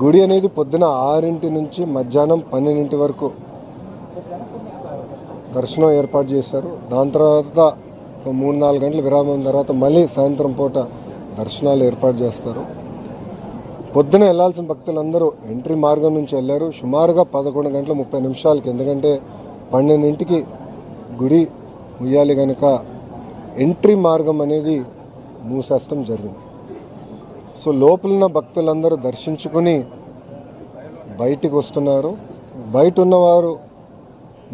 గుడి అనేది పొద్దున ఆరింటి నుంచి మధ్యాహ్నం పన్నెండింటి వరకు దర్శనం ఏర్పాటు చేశారు. దాని తర్వాత ఒక మూడు నాలుగు గంటల విరామం తర్వాత మళ్ళీ సాయంత్రం పూట దర్శనాలు ఏర్పాటు చేస్తారు. పొద్దున వెళ్ళాల్సిన భక్తులందరూ ఎంట్రీ మార్గం నుంచి వెళ్ళారు. సుమారుగా పదకొండు గంటల ముప్పై నిమిషాలకి ఎందుకంటే పన్నెండింటికి గుడి ఉయ్యాలి కనుక ఎంట్రీ మార్గం అనేది మూసేస్తం జరిగింది. సో లోపలున్న భక్తులందరూ దర్శించుకుని బయటికి వస్తున్నారు. బయట ఉన్నవారు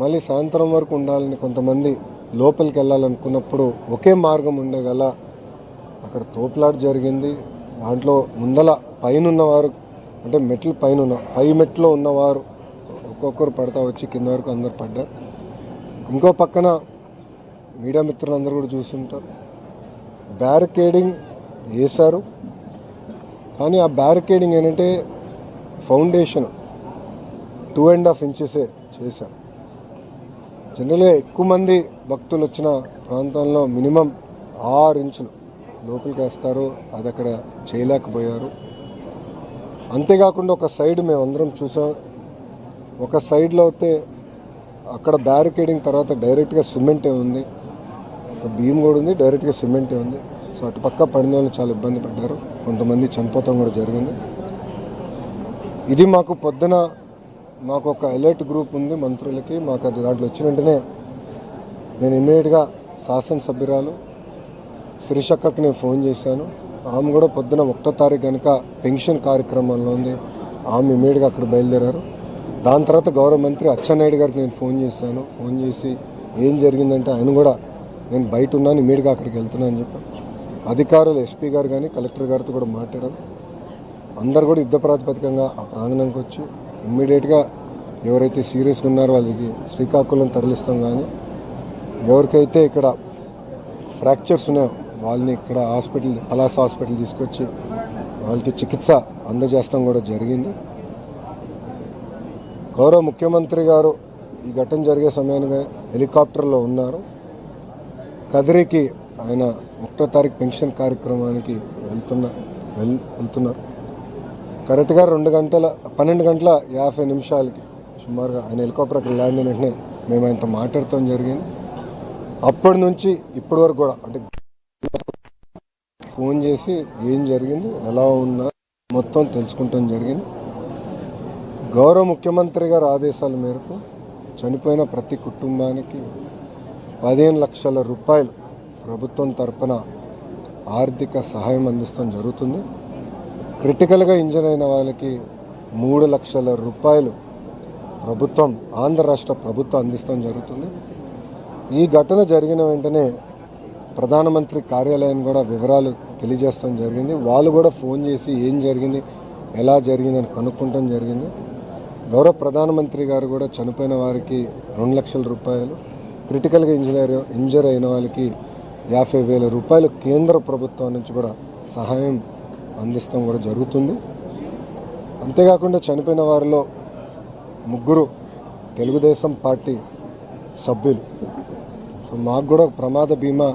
మళ్ళీ సాయంత్రం వరకు ఉండాలని కొంతమంది లోపలికి వెళ్ళాలనుకున్నప్పుడు ఒకే మార్గం ఉండగల అక్కడ తోపులాట జరిగింది. దాంట్లో ముందల పైన ఉన్నవారు అంటే మెట్లు పైన ఉన్న పై మెట్లో ఉన్నవారు ఒక్కొక్కరు పడతా వచ్చి కింద వరకు అందరు పడ్డారు. ఇంకో పక్కన మీడియా మిత్రులందరూ కూడా చూస్తుంటారు బ్యారికేడింగ్ వేశారు. కానీ ఆ బ్యారికేడింగ్ ఏంటంటే ఫౌండేషన్ టూ అండ్ హాఫ్ ఇంచెసే చేశాం జనరల్గా ఎక్కువ మంది భక్తులు వచ్చిన ప్రాంతంలో మినిమం ఆరు ఇంచులు లోపలికి వేస్తారు అది అక్కడ చేయలేకపోయారు. అంతేకాకుండా ఒక సైడ్ మేము అందరం చూసాం. ఒక సైడ్లో అయితే అక్కడ బ్యారికేడింగ్ తర్వాత డైరెక్ట్గా సిమెంటే ఉంది. ఒక భీమ్ కూడా ఉంది డైరెక్ట్గా సిమెంటే ఉంది. సో అటు పక్క పడిన వాళ్ళు చాలా ఇబ్బంది పడ్డారు. కొంతమంది చనిపోతాం కూడా జరిగింది. ఇది మాకు పొద్దున మాకు ఒక అలర్ట్ గ్రూప్ ఉంది మంత్రులకి మాకు అది దాంట్లో వచ్చిన వెంటనే నేను ఇమ్మీడియట్గా శాసనసభ్యురాలు శ్రీశక్కకి నేను ఫోన్ చేశాను. ఆమె కూడా పొద్దున ఒకటో తారీఖు కనుక పెన్షన్ కార్యక్రమంలో ఉంది. ఆమె ఇమ్మీడియట్గా అక్కడ బయలుదేరారు. దాని తర్వాత గౌరవ మంత్రి అచ్చెన్నాయుడు గారికి నేను ఫోన్ చేశాను. ఫోన్ చేసి ఏం జరిగిందంటే ఆయన కూడా నేను బయట ఉన్నాను ఇమ్మీడియట్గా అక్కడికి వెళ్తున్నాను అని చెప్పాను అధికారులు ఎస్పీ గారు కానీ కలెక్టర్ గారితో కూడా మాట్లాడారు అందరు కూడా యుద్ధ ప్రాతిపదికంగా ఆ ప్రాంగణంకి వచ్చి ఇమ్మీడియట్గా ఎవరైతే సీరియస్గా ఉన్నారో వాళ్ళకి శ్రీకాకుళం తరలిస్తాం కానీ ఎవరికైతే ఇక్కడ ఫ్రాక్చర్స్ ఉన్నాయో వాళ్ళని ఇక్కడ హాస్పిటల్ పలాస హాస్పిటల్ తీసుకొచ్చి వాళ్ళకి చికిత్స అందజేస్తాం కూడా జరిగింది. గౌరవ ముఖ్యమంత్రి గారు ఈ ఘటన జరిగే సమయానికి హెలికాప్టర్లో ఉన్నారు. కదిరికి ఆయన ఒకటో తారీఖు పెన్షన్ కార్యక్రమానికి వెళ్తున్న వెల్ వెళ్తున్నారు. కరెక్ట్గా రెండు గంటల పన్నెండు గంటల యాభై నిమిషాలకి సుమారుగా ఆయన హెలికాప్టర్ అక్కడ ల్యాండ్ అయిన వెంటనే మేము ఆయనతో మాట్లాడటం జరిగింది. అప్పటి నుంచి ఇప్పటి వరకు కూడా అంటే ఫోన్ చేసి ఏం జరిగింది ఎలా ఉన్నా మొత్తం తెలుసుకుంటాం జరిగింది. గౌరవ ముఖ్యమంత్రి గారి ఆదేశాల మేరకు చనిపోయిన ప్రతి కుటుంబానికి పదిహేను లక్షల రూపాయలు ప్రభుత్వం తరపున ఆర్థిక సహాయం అందిస్తాం జరుగుతుంది. క్రిటికల్గా ఇంజన్ అయిన వాళ్ళకి మూడు లక్షల రూపాయలు ప్రభుత్వం ఆంధ్ర రాష్ట్ర ప్రభుత్వం అందిస్తాం జరుగుతుంది. ఈ ఘటన జరిగిన వెంటనే ప్రధానమంత్రి కార్యాలయం కూడా వివరాలు తెలియజేస్తాం జరిగింది. వాళ్ళు కూడా ఫోన్ చేసి ఏం జరిగింది ఎలా జరిగిందని కనుక్కుంటాం జరిగింది. గౌరవ ప్రధానమంత్రి గారు కూడా చనిపోయిన వారికి రెండు లక్షల రూపాయలు క్రిటికల్గా ఇంజనీర్ ఇంజర్ అయిన వాళ్ళకి యాభై వేల రూపాయలు కేంద్ర ప్రభుత్వం నుంచి కూడా సహాయం అందిస్తాం కూడా జరుగుతుంది. అంతేకాకుండా చనిపోయిన వారిలో ముగ్గురు తెలుగుదేశం పార్టీ సభ్యులు. సో మాకు కూడా ప్రమాద బీమా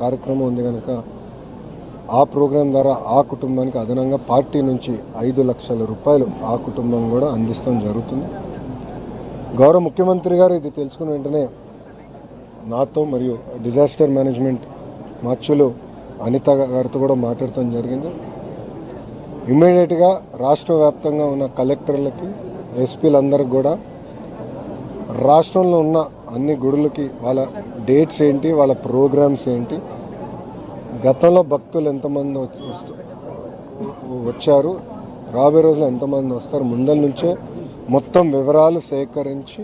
కార్యక్రమం ఉంది కనుక ఆ ప్రోగ్రాం ద్వారా ఆ కుటుంబానికి అదనంగా పార్టీ నుంచి ఐదు లక్షల రూపాయలు ఆ కుటుంబం కూడా అందిస్తాం జరుగుతుంది. గౌరవ ముఖ్యమంత్రి గారు ఇది తెలుసుకున్న వెంటనే నాతో మరియు డిజాస్టర్ మేనేజ్మెంట్ మచ్చులు అనిత గారితో కూడా మాట్లాడటం జరిగింది. ఇమ్మీడియట్గా రాష్ట్ర వ్యాప్తంగా ఉన్న కలెక్టర్లకి ఎస్పీలందరికి కూడా రాష్ట్రంలో ఉన్న అన్ని గుడులకి వాళ్ళ డేట్స్ ఏంటి వాళ్ళ ప్రోగ్రామ్స్ ఏంటి గతంలో భక్తులు ఎంతమంది వస్తు- వచ్చారు రాబోయే రోజుల్లో ఎంతమంది వస్తారు ముందల నుంచే మొత్తం వివరాలు సేకరించి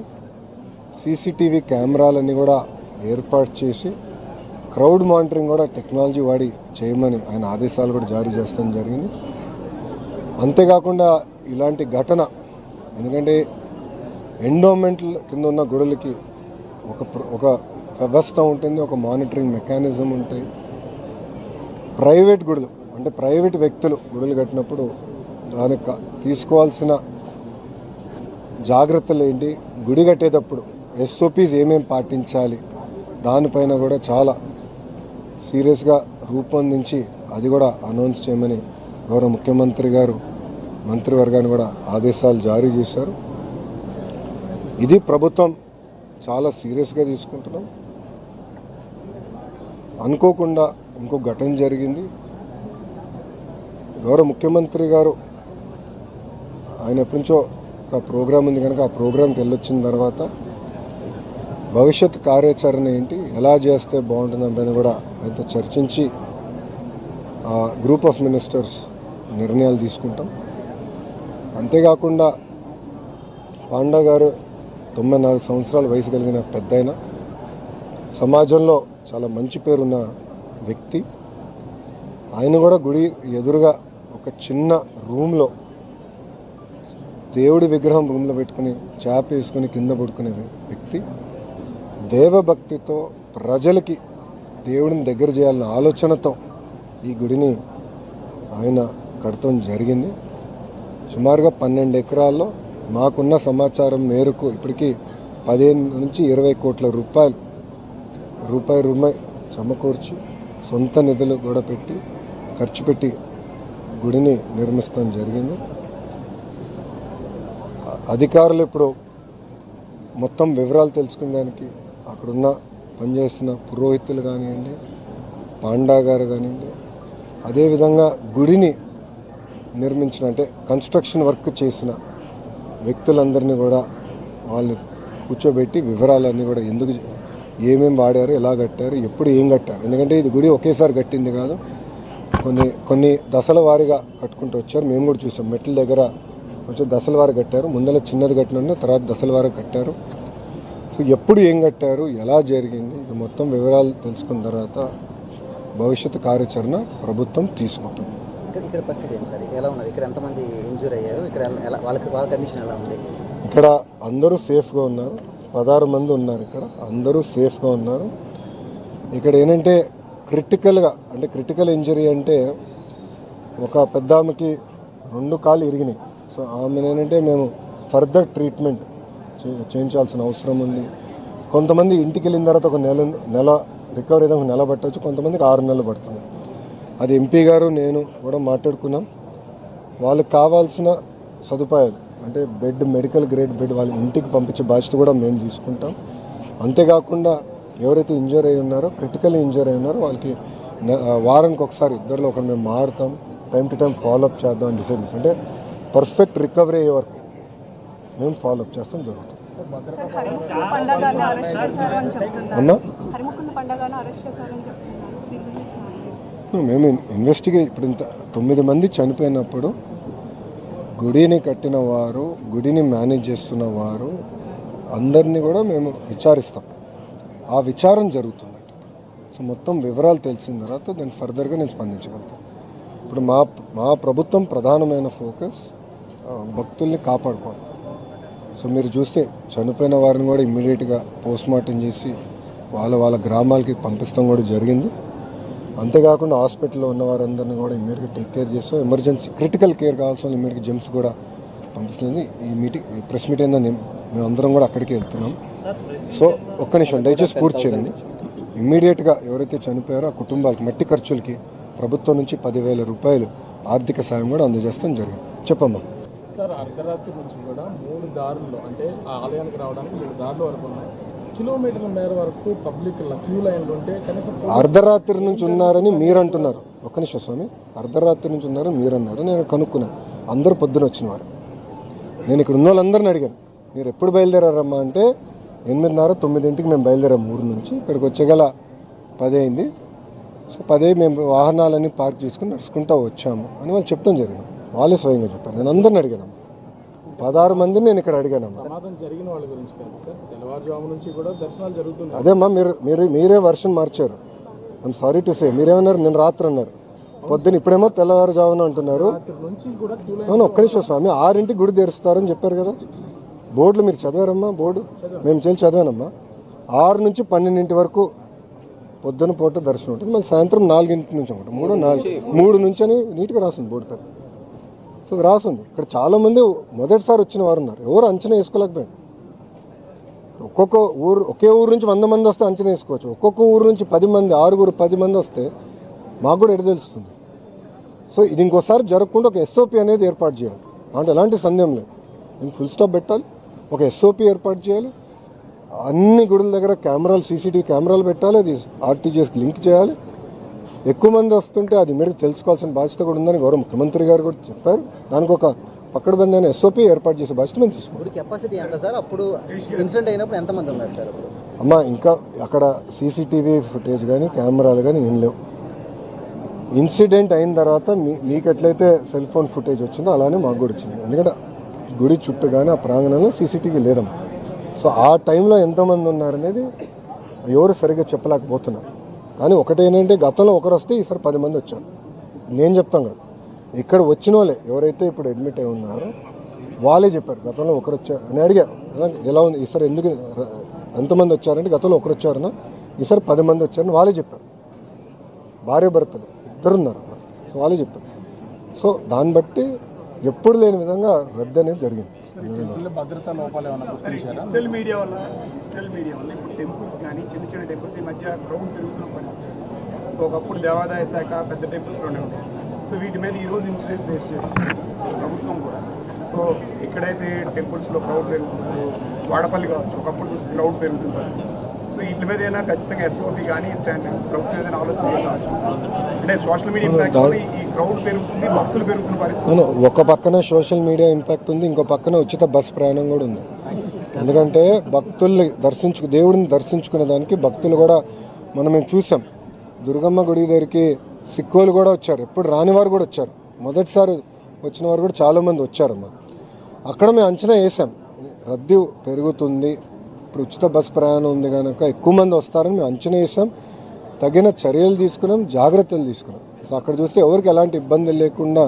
సీసీటీవీ కెమెరాలన్నీ కూడా ఏర్పాటు చేసి క్రౌడ్ మానిటరింగ్ కూడా టెక్నాలజీ వాడి చేయమని ఆయన ఆదేశాలు కూడా జారీ చేస్తాం జరిగింది. అంతేకాకుండా ఇలాంటి ఘటన ఎందుకంటే ఎండోమెంట్ల కింద ఉన్న గుడులకి ఒక ఒక వ్యవస్థ ఉంటుంది ఒక మానిటరింగ్ మెకానిజం ఉంటాయి. ప్రైవేట్ గుడులు అంటే ప్రైవేట్ వ్యక్తులు గుడులు కట్టినప్పుడు దానికి తీసుకోవాల్సిన జాగ్రత్తలు ఏంటి? గుడి కట్టేటప్పుడు ఎస్ఓపీస్ ఏమేమి పాటించాలి? దానిపైన కూడా చాలా సీరియస్గా రూపొందించి అది కూడా అనౌన్స్ చేయమని గౌరవ ముఖ్యమంత్రి గారు మంత్రివర్గాన్ని కూడా ఆదేశాలు జారీ చేశారు. ఇది ప్రభుత్వం చాలా సీరియస్గా తీసుకుంటున్నాం. అనుకోకుండా ఇంకో ఘటన జరిగింది. గౌరవ ముఖ్యమంత్రి గారు ఆయన ఎప్పటి నుంచో ఒక ప్రోగ్రాం ఉంది కనుక ఆ ప్రోగ్రాంకి వెళ్ళొచ్చిన తర్వాత భవిష్యత్ కార్యాచరణ ఏంటి? ఎలా చేస్తే బాగుంటుంది కూడా ఆయనతో చర్చించి ఆ గ్రూప్ ఆఫ్ మినిస్టర్స్ నిర్ణయాలు తీసుకుంటాం. అంతేకాకుండా పాండా గారు తొంభై నాలుగు సంవత్సరాల వయసు కలిగిన పెద్దయిన సమాజంలో చాలా మంచి పేరున్న వ్యక్తి. ఆయన కూడా గుడి ఎదురుగా ఒక చిన్న రూమ్లో దేవుడి విగ్రహం రూమ్లో పెట్టుకుని చేప వేసుకుని కింద పడుకునే వ్యక్తి. దేవభక్తితో ప్రజలకి దేవుడిని దగ్గర చేయాలన్న ఆలోచనతో ఈ గుడిని ఆయన కడతం జరిగింది. సుమారుగా పన్నెండు ఎకరాల్లో మాకున్న సమాచారం మేరకు ఇప్పటికీ పదిహేను నుంచి ఇరవై కోట్ల రూపాయలు రూపాయి రూపాయి సమకూర్చి సొంత నిధులు కూడా పెట్టి ఖర్చు పెట్టి గుడిని నిర్మిస్తాం జరిగింది. అధికారులు ఇప్పుడు మొత్తం వివరాలు తెలుసుకునేదానికి అక్కడున్న పనిచేస్తున్న పురోహితులు కానివ్వండి పాండా గారు కానివ్వండి అదేవిధంగా గుడిని నిర్మించిన అంటే కన్స్ట్రక్షన్ వర్క్ చేసిన వ్యక్తులందరినీ కూడా వాళ్ళని కూర్చోబెట్టి వివరాలన్నీ కూడా ఎందుకు ఏమేమి వాడారు ఎలా కట్టారు ఎప్పుడు ఏం కట్టారు. ఎందుకంటే ఇది గుడి ఒకేసారి కట్టింది కాదు. కొన్ని కొన్ని దశల వారీగా కట్టుకుంటూ వచ్చారు. మేము కూడా చూసాం. మెట్ల దగ్గర కొంచెం దశల వారి కట్టారు. ముందర చిన్నది కట్టిన తర్వాత దశల వారి కట్టారు. సో ఎప్పుడు ఏం కట్టారు ఎలా జరిగింది ఇది మొత్తం వివరాలు తెలుసుకున్న తర్వాత భవిష్యత్తు కార్యాచరణ ప్రభుత్వం తీసుకుంటుంది. ఇక్కడ ఇక్కడ పరిస్థితి ఏం సార్? ఎలా ఉన్నది ఇక్కడ ఎంతమంది ఇంజూర్ అయ్యారు? ఇక్కడ ఎలా వాళ్ళకి వాళ్ళ కండిషన్ ఎలా ఉంది? ఇక్కడ అందరూ సేఫ్గా ఉన్నారు. పదహారు మంది ఉన్నారు ఇక్కడ. అందరూ సేఫ్గా ఉన్నారు. ఇక్కడ ఏంటంటే క్రిటికల్గా అంటే క్రిటికల్ ఇంజరీ అంటే ఒక పెద్ద ఆమెకి రెండు కాళ్ళు ఇరిగినాయి. సో ఆమె ఏంటంటే మేము ఫర్దర్ ట్రీట్మెంట్ చేయించాల్సిన అవసరం ఉంది. కొంతమంది ఇంటికి వెళ్ళిన తర్వాత ఒక నెల నెల రికవరీ అయితే ఒక నెల పట్టవచ్చు కొంతమందికి ఆరు నెలలు పడుతుంది. అది ఎంపీ గారు నేను కూడా మాట్లాడుకున్నాం. వాళ్ళకి కావాల్సిన సదుపాయాలు అంటే బెడ్ మెడికల్ గ్రేడ్ బెడ్ వాళ్ళ ఇంటికి పంపించే బాధ్యత కూడా మేము తీసుకుంటాం. అంతేకాకుండా ఎవరైతే ఇంజర్ అయి ఉన్నారో క్రిటికల్ ఇంజర్ అయి ఉన్నారో వాళ్ళకి వారానికి ఒకసారి ఇద్దరిలో ఒకరు మేము మారుతాం. Time to time follow up చేద్దాం అని డిసైడ్ చేస్తాం. అంటే పర్ఫెక్ట్ రికవరీ అయ్యే వరకు. మేము ఫాలోఅప్ చేస్తాం జరుగుతుంది. అన్నా. మేము ఇన్వెస్టిగేట్ ఇప్పుడు ఇంత తొమ్మిది మంది చనిపోయినప్పుడు గుడిని కట్టిన వారు గుడిని మేనేజ్ చేస్తున్న వారు అందరినీ కూడా మేము విచారిస్తాం. ఆ విచారం జరుగుతుందండి సో మొత్తం వివరాలు తెలిసిన తర్వాత దాన్ని ఫర్దర్గా నేను స్పందించగలుగుతాను ఇప్పుడు మా మా ప్రభుత్వం ప్రధానమైన ఫోకస్ భక్తుల్ని కాపాడుకోవాలి. సో మీరు చూస్తే చనిపోయిన వారిని కూడా ఇమ్మీడియట్గా పోస్ట్ మార్టం చేసి వాళ్ళ వాళ్ళ గ్రామాలకి పంపిస్తాం కూడా జరిగింది. అంతేకాకుండా హాస్పిటల్లో ఉన్న వారందరినీ కూడా ఇమ్మీడియట్గా టేక్ కేర్ చేస్తాం. ఎమర్జెన్సీ క్రిటికల్ కేర్ కావాల్సిన ఇమ్మీడియట్గా జెమ్స్ కూడా పంపిస్తుంది. ఈ మీటింగ్ ఈ ప్రెస్ మీట్ ఏందని మేమందరం కూడా అక్కడికి వెళ్తున్నాం. సో ఒక్క నిమిషం దయచేసి పూర్తి చేయండి. ఇమ్మీడియట్గా ఎవరైతే చనిపోయారో ఆ కుటుంబాలకి మట్టి ఖర్చులకి ప్రభుత్వం నుంచి పదివేల రూపాయలు ఆర్థిక సాయం కూడా అందజేస్తాం జరిగింది. చెప్పమ్మా. సార్ అర్ధరాత్రి నుంచి కూడా మూడు దారుల్లో అంటే ఆ ఆలయానికి రావడానికి మూడు దారులు వరకు ఉన్నాయి. కిలోమీటర్ల మేర వరకు పబ్లిక్ క్యూ లైన్లు ఉంటే కనీసం అర్ధరాత్రి నుంచి ఉన్నారని మీరు అంటున్నారు ఒక్క నిమిషం స్వామి. అర్ధరాత్రి నుంచి ఉన్నారని మీరు అన్నారు నేను కనుక్కున్నాను అందరూ పొద్దున వచ్చిన వారు. నేను ఇక్కడ ఉన్న వాళ్ళందరిని అడిగాను. మీరు ఎప్పుడు బయలుదేరారమ్మా? అంటే ఎనిమిదిన్నర తొమ్మిదింటికి మేము బయలుదేరాం ఊరు నుంచి. ఇక్కడికి వచ్చేగల పది అయింది. సో పదే మేము వాహనాలన్నీ పార్క్ చేసుకుని నడుచుకుంటూ వచ్చాము అని వాళ్ళు చెప్తాం జరిగింది. వాళ్ళే స్వయంగా చెప్పారు. నేను అందరిని అడిగాను పదహారు మందిని నేను ఇక్కడ అడిగానమ్మా ప్రమాదం జరిగిన వాళ్ళ గురించి కాదు సార్. తెల్లవారుజాము నుంచి కూడా దర్శనాలు జరుగుతున్నాయి. అదేమ్మా మీరు మీరు మీరే వర్షన్ మార్చారు. ఐమ్ సారీ టు సే మీరేమన్నారు? నేను రాత్రి అన్నారు. పొద్దున ఇప్పుడేమో తెల్లవారుజామున అంటున్నారు. ఒక్క నిమిషం స్వామి. ఆరింటికి గుడి తెరుస్తారని చెప్పారు కదా. బోర్డులు మీరు చదివారమ్మా? బోర్డు? మేము చేసి చదివానమ్మా. ఆరు నుంచి పన్నెండింటి వరకు పొద్దున పూట దర్శనం ఉంటుంది. మళ్ళీ సాయంత్రం నాలుగింటి నుంచి ఒకటి మూడు నాలుగు మూడు నుంచి అని నీట్గా రాస్తుంది బోర్డు పైన సో అది ఉంది ఇక్కడ చాలామంది మొదటిసారి వచ్చిన వారు ఉన్నారు. ఎవరు అంచనా వేసుకోలేకపోయారు. ఒక్కొక్క ఊరు ఒకే ఊరు నుంచి వంద మంది వస్తే అంచనా వేసుకోవచ్చు. ఒక్కొక్క ఊరు నుంచి పది మంది ఆరుగురు పది మంది వస్తే మాకు కూడా ఎడ తెలుస్తుంది. సో ఇది ఇంకోసారి జరగకుండా ఒక ఎస్ఓపి అనేది ఏర్పాటు చేయాలి. అంటే ఎలాంటి సందేహం లేదు. నేను ఫుల్ స్టాప్ పెట్టాలి. ఒక ఎస్ఓపి ఏర్పాటు చేయాలి. అన్ని గుడుల దగ్గర కెమెరాలు సీసీటీవీ కెమెరాలు పెట్టాలి. అది ఆర్టీజీఎస్కి లింక్ చేయాలి. ఎక్కువ మంది వస్తుంటే అది మీరు తెలుసుకోవాల్సిన బాధ్యత కూడా ఉందని గౌరవ ముఖ్యమంత్రి గారు కూడా చెప్పారు. దానికి ఒక పక్కడబందైన ఎస్ఓపి ఏర్పాటు చేసే బాధ్యత మేము ఇప్పుడు కెపాసిటీ ఎంత సార్? అప్పుడు ఇన్సిడెంట్ అయినప్పుడు ఎంతమంది ఉన్నారు సార్ అమ్మ ఇంకా అక్కడ సీసీటీవీ ఫుటేజ్ కానీ కెమెరాలు కానీ ఏం లేవు. ఇన్సిడెంట్ అయిన తర్వాత మీ మీకు ఎట్లయితే సెల్ ఫోన్ ఫుటేజ్ వచ్చిందో అలానే మాకు కూడా వచ్చింది. ఎందుకంటే గుడి చుట్టూ కానీ ఆ ప్రాంగణంలో సీసీటీవీ లేదమ్మా. సో ఆ టైంలో ఎంతమంది ఉన్నారనేది ఎవరు సరిగ్గా చెప్పలేకపోతున్నారు. కానీ ఒకటేంటంటే గతంలో ఒకరు వస్తే ఈసారి పది మంది వచ్చారు. నేను చెప్తాను కదా. ఇక్కడ వచ్చిన వాళ్ళే ఎవరైతే ఇప్పుడు అడ్మిట్ అయి ఉన్నారో వాళ్ళే చెప్పారు గతంలో ఒకరు వచ్చారు అని అడిగా ఎలా- ఎలా ఉంది? ఈసారి ఎందుకు ఎంతమంది వచ్చారంటే గతంలో ఒకరు వచ్చారన ఈసారి పది మంది వచ్చారని వాళ్ళే చెప్పారు. భార్య భర్తలు ఇద్దరు ఉన్నారు సో వాళ్ళే చెప్పారు. సో దాన్ని బట్టి ఎప్పుడు లేని విధంగా రద్దు అనేది జరిగింది. భద్రతా లోపాలు ఏమైనా గుర్తించారా? డిజిటల్ మీడియా వల్ల డిజిటల్ మీడియా వల్ల ఇప్పుడు టెంపుల్స్ కానీ చిన్న చిన్న టెంపుల్స్ ఈ మధ్య క్రౌడ్ పెరుగుతున్న పరిస్థితి. సో ఒకప్పుడు దేవాదాయ శాఖ పెద్ద టెంపుల్స్లోనే ఉంటాయి సో వీటి మీద ఈరోజు ఇన్సిడెంట్ ఫేస్ చేస్తుంది ప్రభుత్వం కూడా. సో ఎక్కడైతే టెంపుల్స్లో క్రౌడ్ పెరుగుతుందో వాడపల్లి కావచ్చు ఒకప్పుడు చూస్తే క్రౌడ్ పెరుగుతున్న పరిస్థితి. సో వీటి మీద ఏదైనా ఖచ్చితంగా ఎస్ఓపి కానీ స్టాండ్ ప్రభుత్వం ఏదైనా ఆలోచన చేసవచ్చు అంటే సోషల్ మీడియా ఇంపాక్ట్ ఈ క్రౌడ్ పెరుగుతుంది భక్తులు పెరుగుతున్న పరిస్థితి. ఒక పక్కన సోషల్ మీడియా ఇంపాక్ట్ ఉంది ఇంకో పక్కన ఉచిత బస్ ప్రయాణం కూడా ఉంది. ఎందుకంటే భక్తుల్ని దర్శించు దేవుడిని దర్శించుకునే దానికి భక్తులు కూడా మనం మేము చూసాం. దుర్గమ్మ గుడి దగ్గరికి సిక్కోలు కూడా వచ్చారు. ఎప్పుడు రాని వారు కూడా వచ్చారు. మొదటిసారి వచ్చిన వారు కూడా చాలామంది వచ్చారమ్మా. అక్కడ మేము అంచనా వేసాం. రద్దీ పెరుగుతుంది ఇప్పుడు ఉచిత బస్ ప్రయాణం ఉంది కనుక ఎక్కువ మంది వస్తారని మేము అంచనా వేసాం తగిన చర్యలు తీసుకున్నాం జాగ్రత్తలు తీసుకున్నాం. సో అక్కడ చూస్తే ఎవరికి ఎలాంటి ఇబ్బంది లేకుండా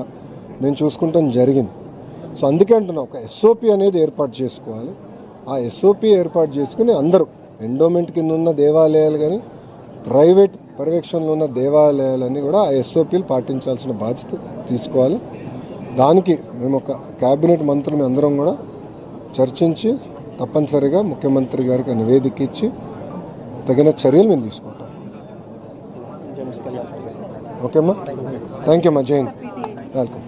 మేము చూసుకుంటాం జరిగింది. సో అందుకే అంటున్నాం ఒక ఎస్ఓపి అనేది ఏర్పాటు చేసుకోవాలి. ఆ ఎస్ఓపి ఏర్పాటు చేసుకుని అందరూ ఎండోమెంట్ కింద ఉన్న దేవాలయాలు కానీ ప్రైవేట్ పర్యవేక్షణలో ఉన్న దేవాలయాలన్నీ కూడా ఆ ఎస్ఓపీలు పాటించాల్సిన బాధ్యత తీసుకోవాలి. దానికి మేము ఒక క్యాబినెట్ మంత్రులు అందరం కూడా చర్చించి తప్పనిసరిగా ముఖ్యమంత్రి గారికి నివేదిక ఇచ్చి తగిన చర్యలు మేము తీసుకుంటాం. ఓకేమ్మా? థ్యాంక్ యూ అమ్మా జైన్. వెల్కమ్